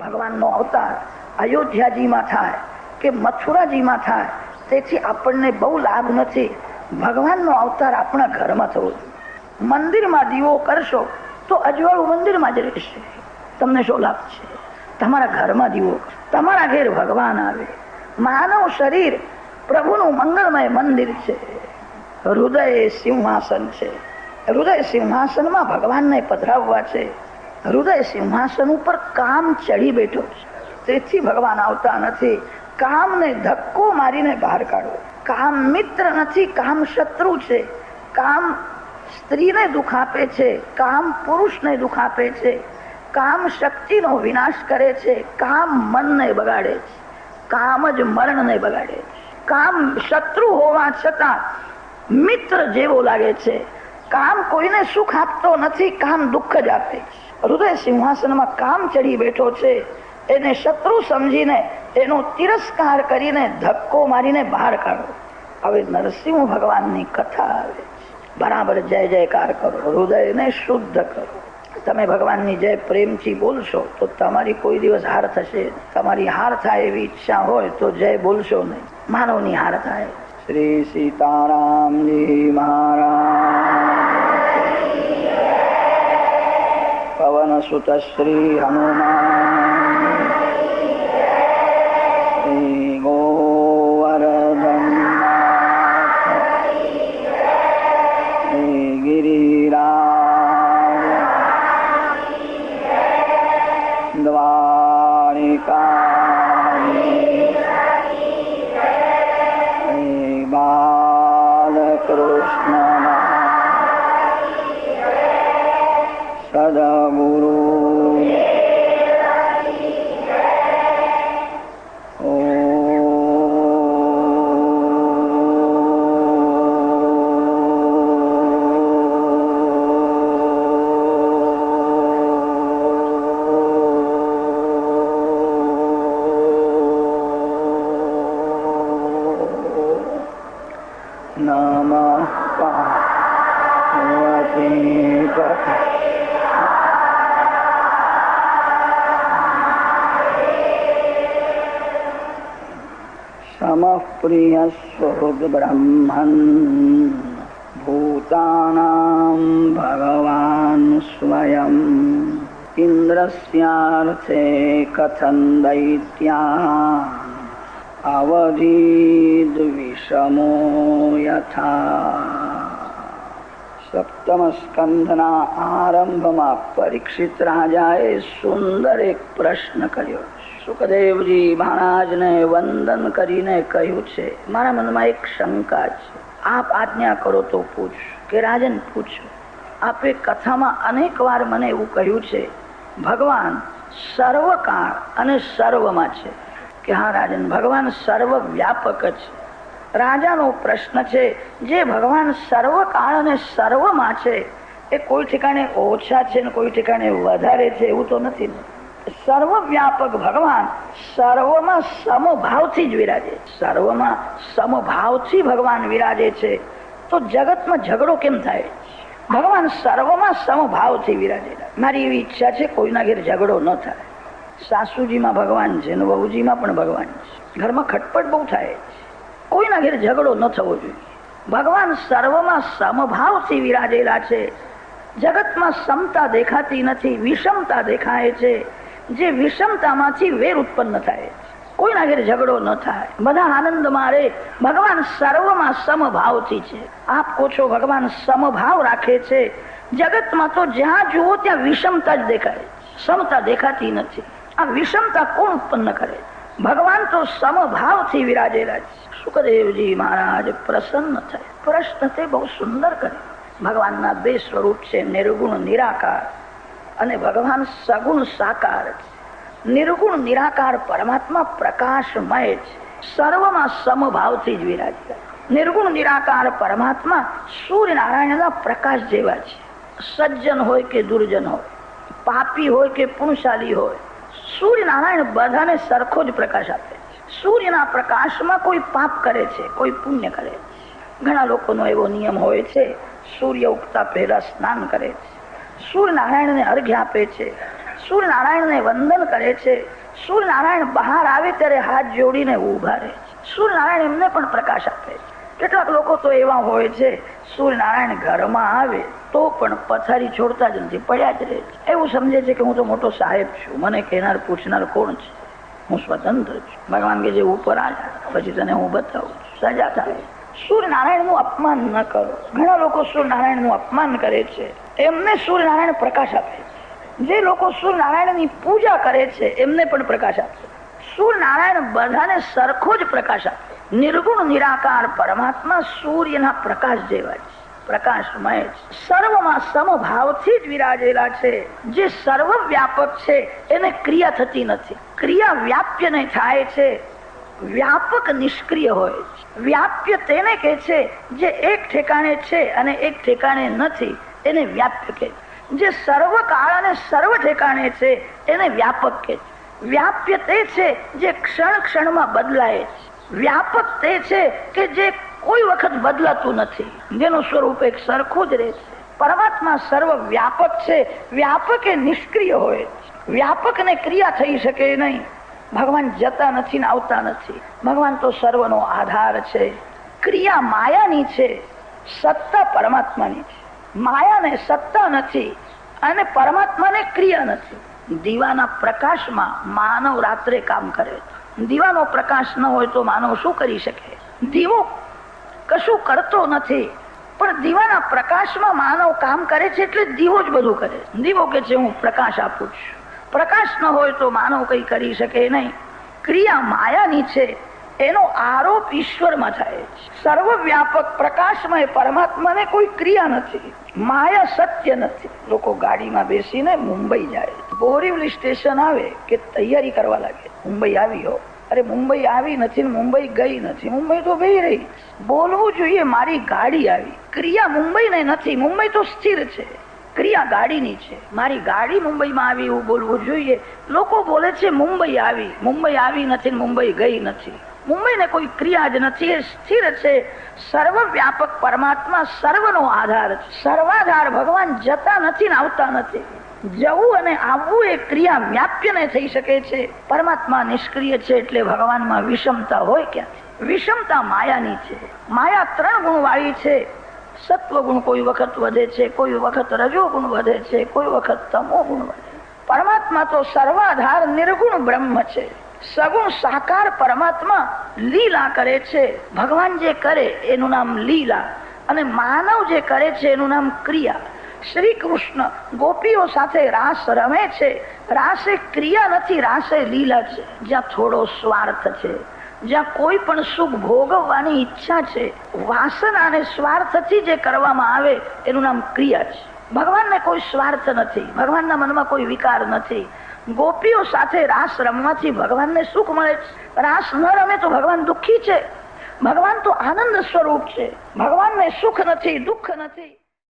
ભગવાનનો અવતાર અયોધ્યાજીમાં થાય કે મથુરાજીમાં થાય, તેથી આપણને બહુ લાભ નથી. ભગવાનનો અવતાર આપણા ઘરમાં થવો મંદિરમાં દીવો કરશો તો અજવાળું મંદિરમાં જ રહેશે. તમને શું લાભ છે? તમારા ઘરમાં દીવો તમારા ઘેર ભગવાન આવે. માનવ શરીર પ્રભુનું મંગળમય મંદિર છે. હૃદય સિંહાસન છે. હૃદય સિંહાસનમાં ભગવાનને પધરાવવા છે. હૃદય સિંહાસન ઉપર કામ ચડી બેઠો છે. તેથી ભગવાન આવતા નથી. કામને ધક્કો મારીને બહાર કાઢો. કામ મિત્ર નથી, કામ શત્રુ છે. કામ સ્ત્રીને દુઃખ આપે છે, કામ પુરુષને દુઃખ આપે છે. કામ શક્તિનો વિનાશ કરે છે, કામ મનને બગાડે છે. કામ જ મરણને બગાડે છે. કામ શત્રુ હોવા છતાં મિત્ર જેવો લાગે છે. કામ કોઈને સુખ આપતો નથી, કામ દુઃખ જ આપે છે. હૃદય સિંહાસનમાં કામ ચડી બેઠો છે. એને શત્રુ સમજીને એનો તિરસ્કાર કરીને ધક્કો મારીને બહાર કાઢો. હવે નરસિંહ ભગવાનની કથા આવે બરાબર જય જયકાર કરો, હૃદયને શુદ્ધ કરો. તમે ભગવાનની જય પ્રેમથી બોલશો તો તમારી કોઈ દિવસ હાર થશે તમારી હાર થાય એવી ઈચ્છા હોય તો જય બોલશો નહીં. માનવની હાર થાય. શ્રી સીતારામજી મહારાજ. પવન સુત શ્રી હનુમાન શ્રી ગિરિરાજ દ્વારિકા શ્રી બાલકૃષ્ણ સદગુરુ નમઃ અહમઃ પ્રિય સ્વહૃદ બ્રહ્મન ભૂતાનામ ભગવાન સ્વયં ઇન્દ્રસ્યાર્થે કથન દૈત્યા અવધિદ્વિષમો યથા સપ્તમ સ્કંધના આરંભમાં પરીક્ષિત રાજાએ સુંદર એક પ્રશ્ન કર્યો છે સુખદેવજી મહારાજને વંદન કરીને કહ્યું છે, મારા મનમાં એક શંકા છે. આપ આજ્ઞા કરો તો પૂછ, કે રાજન પૂછો. આપે કથામાં અનેક વાર મને એવું કહ્યું છે, ભગવાન સર્વકાળ અને સર્વમાં છે. કે હા, રાજન, ભગવાન સર્વ વ્યાપક છે. રાજાનો પ્રશ્ન છે, જે ભગવાન સર્વકાળ અને સર્વમાં છે, એ કોઈ ઠેકાણે ઓછા છે ને કોઈ ઠેકાણે વધારે છે, એવું તો નથી ને. સર્વ વ્યાપક ભગવાન સર્વમાં સમભાવથી જ વિરાજે. સર્વમાં સમભાવથી ભગવાન વિરાજે છે. તો જગતમાં ઝઘડો કેમ થાય? ભગવાન સર્વમાં સમભાવથી વિરાજે. મારી એવી ઈચ્છા છે કોઈના ઘેર ઝઘડો ન થાય. સાસુજીમાં ભગવાન છે ને વહુજીમાં પણ ભગવાન છે. ઘરમાં ખટપટ બહુ થાય. કોઈના ઘેર ઝઘડો ન થવો જોઈએ. ભગવાન સર્વમાં સમભાવથી વિરાજેલા છે. જગતમાં સમતા દેખાતી નથી, વિષમતા દેખાય છે. જે વિષમતામાંથી વેર ઉત્પન્ન થાય. કોઈના ઘેર ઝઘડો ન થાય. બધા આનંદ મારે ભગવાન સર્વમાં સમભાવથી છે. આપ કહો છો ભગવાન સમભાવ રાખે છે. જગતમાં તો જ્યાં જુઓ ત્યાં વિષમતા જ દેખાય. સમતા દેખાતી નથી. આ વિષમતા કોણ ઉત્પન્ન કરે? ભગવાન તો સમભાવથી વિરાજેલા છે. સુખદેવજી મહારાજ પ્રસન્ન થાય. પ્રશ્ન તે બહુ સુંદર કરે. ભગવાનના બે સ્વરૂપ છે નિર્ગુણ નિરાકાર. અને ભગવાન સગુણ સાકાર છે. નિર્ગુણ, નિરાકાર પરમાત્મા પ્રકાશમય છે. સર્વમાં સમભાવથી જ વિરાજતા નિર્ગુણ, નિરાકાર પરમાત્મા સૂર્યનારાયણના પ્રકાશ જેવા છે. સજ્જન હોય કે દુર્જન હોય, પાપી હોય કે પુણશાલી હોય, સૂર્યનારાયણ બધાને સરખો જ પ્રકાશ આપે સૂર્યના પ્રકાશમાં કોઈ પાપ કરે છે, કોઈ પુણ્ય કરે છે. ઘણા લોકોનો એવો નિયમ હોય છે, સૂર્ય ઉગતા પહેલા સ્નાન કરે છે. સૂર્યનારાયણને અર્ઘ્ય આપે છે. સૂર્યનારાયણને વંદન કરે છે. સૂર્યનારાયણ બહાર આવે ત્યારે હાથ જોડીને ઊભા રહે છે. સૂર્યનારાયણ એમને પણ પ્રકાશ આપે છે. કેટલાક લોકો તો એવા હોય છે, સૂર્યનારાયણ ઘરમાં આવે તો પણ પથારી છોડતા જ નથી, પડ્યા જ રહે છે. એવું સમજે છે કે હું તો મોટો સાહેબ છું. મને કહેનાર, પૂછનાર કોણ છે? હું સ્વતંત્ર છું. ભગવાન કે જે ઉપર આ પછી તને હું બતાવું છું. સજા થાય. સૂર્યનારાયણનું અપમાન ન કરો. ઘણા લોકો સૂર્યનારાયણનું અપમાન કરે છે. એમને સૂર્યનારાયણ પ્રકાશ આપે છે. જે લોકો સૂર્યનારાયણની પૂજા કરે છે, એમને પણ પ્રકાશ આપે સૂર્યનારાયણ બધાને સરખો જ પ્રકાશ આપે નિર્ગુણ, નિરાકાર પરમાત્મા સૂર્યના પ્રકાશ જેવા છે. પ્રકાશમય છે. સર્વમાં સમભાવથી જ વિરાજેલા છે. જે સર્વ વ્યાપક છે, એને ક્રિયા થતી નથી. ક્રિયા વ્યાપ્ય ને થાય છે. વ્યાપક નિષ્ક્રિય હોય છે. વ્યાપ્ય તેને કે છે જે એક ઠેકાણે છે અને એક ઠેકાણે નથી, એને વ્યાપ્ય કે જે સર્વ કાળ અને સર્વ ઠેકાણે છે, એને વ્યાપક કે વ્યાપ્ય તે છે જે ક્ષણ ક્ષણમાં બદલાય છે. વ્યાપક તે છે કે જે કોઈ વખત બદલાતું નથી. જેનું સ્વરૂપ એક સરખું જ રહે છે. પરમાત્મા સર્વ વ્યાપક છે. વ્યાપક એ નિષ્ક્રિય હોય વ્યાપકને ક્રિયા થઈ શકે નહીં. ભગવાન જતા નથી ને આવતા નથી. ભગવાન તો સર્વનો આધાર છે. ક્રિયા માયાની છે. સત્તા પરમાત્માની છે. માયાને સત્તા નથી અને પરમાત્માને ક્રિયા નથી. દીવાના પ્રકાશમાં માનવ રાત્રે કામ કરે. દીવાનો પ્રકાશ ન હોય તો માનવ શું કરી શકે? દીવો કશું કરતો નથી. પણ દીવાના પ્રકાશમાં માનવ કામ કરે છે એટલે દીવો જ બધું કરે. દીવો કે છે, હું પ્રકાશ આપું છું. પ્રકાશ ન હોય તો માનવ કઈ કરી શકે નહીં. ક્રિયા માયાની છે. એનો આરોપ ઈશ્વરમાં થાય છે. સર્વવ્યાપક પ્રકાશમય પરમાત્માને કોઈ ક્રિયા નથી. માયા સત્ય નથી. લોકો ગાડીમાં બેસીને મુંબઈ જાય બોરીવલી સ્ટેશન આવે કે તૈયારી કરવા લાગે. મુંબઈ આવી હો. અરે મુંબઈ આવી નથી મુંબઈ ગઈ નથી. મુંબઈ તો ગઈ રહી બોલવું જોઈએ, મારી ગાડી આવી. ક્રિયા મુંબઈ ને નથી. મુંબઈ તો સ્થિર છે. ક્રિયા ગાડીની છે. મારી ગાડી મુંબઈમાં આવી એવું બોલવું જોઈએ. લોકો બોલે છે, મુંબઈ આવી. મુંબઈ આવી નથી મુંબઈ ગઈ નથી. મુંબઈને કોઈ ક્રિયા જ નથી. એ સ્થિર છે. સર્વવ્યાપક પરમાત્મા સર્વનો આધાર છે. સર્વાધાર ભગવાન જતા નથી ને આવતા નથી. જવું અને આવવું એ ક્રિયા વ્યાપ્યને થઈ શકે છે. પરમાત્મા નિષ્ક્રિય છે એટલે ભગવાનમાં વિષમતા હોય ક્યાં વિષમતા માયાની છે. માયા ત્રણ ગુણ વાળી છે. સત્વ ગુણ કોઈ વખત વધે છે, કોઈ વખત રજો ગુણ વધે છે, કોઈ વખત તમો ગુણ વધે પરમાત્મા તો સર્વાધાર નિર્ગુણ બ્રહ્મ છે. સગુણ સાકાર પરમાત્મા લીલા કરે છે. ભગવાન જે કરે એનું નામ લીલા અને માનવ જે કરે છે એનું નામ ક્રિયા. શ્રી કૃષ્ણ ગોપીઓ સાથે રાસ રમે છે. રાસે ક્રિયા નથી, રાસે લીલા છે. જ્યાં થોડો સ્વાર્થ છે. જ્યાં કોઈ પણ સુખ ભોગવવાની ઈચ્છા છે, વાસના અને સ્વાર્થથી જે કરવામાં આવે, એનું નામ ક્રિયા છે. ભગવાનને કોઈ સ્વાર્થ નથી, ભગવાનના મનમાં કોઈ વિકાર નથી. ગોપીઓ સાથે રાસ રમવાથી ભગવાનને સુખ મળે છે. રાસ ન રમે તો ભગવાન દુઃખી છે. ભગવાન તો આનંદ સ્વરૂપ છે. ભગવાનને સુખ નથી, દુઃખ નથી.